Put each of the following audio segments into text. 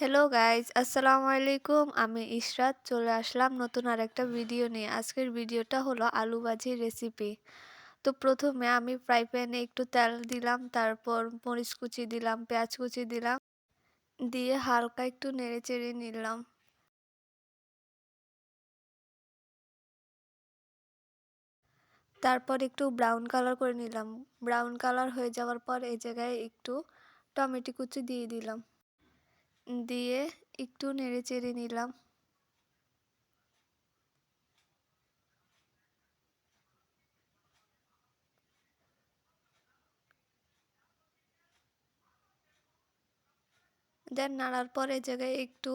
Hello guys আসসালামু আলাইকুম আমি ইশরাত। চলে আসলাম নতুন আরেকটা ভিডিও নিয়ে। আজকের ভিডিওটা হলো আলু ভাজির রেসিপি তো প্রথমে আমি ফ্রাই প্যানে একটু তেল দিলাম, তারপর মরিচ কুচি দিলাম, পেঁয়াজ কুচি দিলাম, দিয়ে হালকা একটু নেড়ে চেড়ে নিলাম। তারপর একটু ব্রাউন কালার করে নিলাম। ব্রাউন কালার হয়ে যাওয়ার পর এই জায়গায় একটু টমেটো কুচি দিয়ে দিলাম। দিয়ে একটু নেড়ে চেড়ে নিলাম। দেন নাড়ার পর এই জায়গায় একটু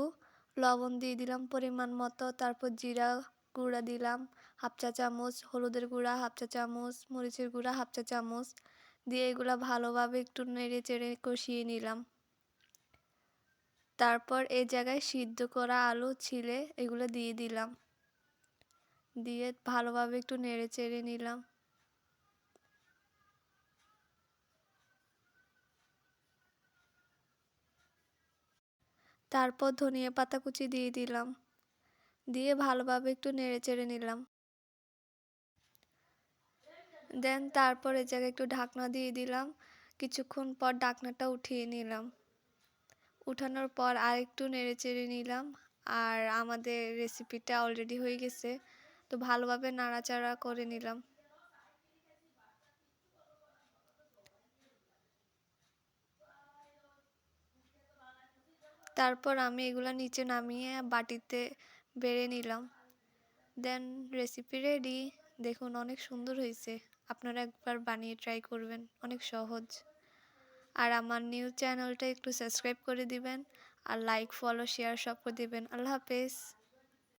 লবণ দিয়ে দিলাম পরিমাণ মতো, তারপর জিরা গুঁড়া দিলাম, হাফ চা চামচ, হলুদের গুঁড়া হাফ চা চামচ, মরিচের গুঁড়া হাফ চা চামচ, দিয়ে এগুলো ভালোভাবে একটু নেড়ে চেড়ে কষিয়ে নিলাম। তারপর এই জায়গায় সিদ্ধ করা আলু, ছিলে, এগুলো দিয়ে দিলাম। দিয়ে ভালোভাবে একটু নেড়ে চেড়ে নিলাম। তারপর ধনিয়া পাতা কুচি দিয়ে দিলাম। দিয়ে ভালোভাবে একটু নেড়ে চেড়ে নিলাম। দেন তারপর এই জায়গায় একটু ঢাকনা দিয়ে দিলাম। কিছুক্ষণ পর ঢাকনাটা উঠিয়ে নিলাম। উঠানোর পর আর একটু নেড়ে চেড়ে নিলাম। আর আমাদের রেসিপিটা অলরেডি হয়ে গেছে। তো ভালোভাবে নাড়াচাড়া করে নিলাম। তারপর আমি এগুলো নিচে নামিয়ে বাটিতে বেড়ে নিলাম। দেন রেসিপি রেডি দেখুন, অনেক সুন্দর হয়েছে। আপনারা একবার বানিয়ে ট্রাই করবেন। অনেক সহজ। আর আমার নিউ চ্যানেলটা একটু সাবস্ক্রাইব করে দিবেন আর লাইক ফলো শেয়ার সব করে দিবেন। আল্লাহ হাফেজ।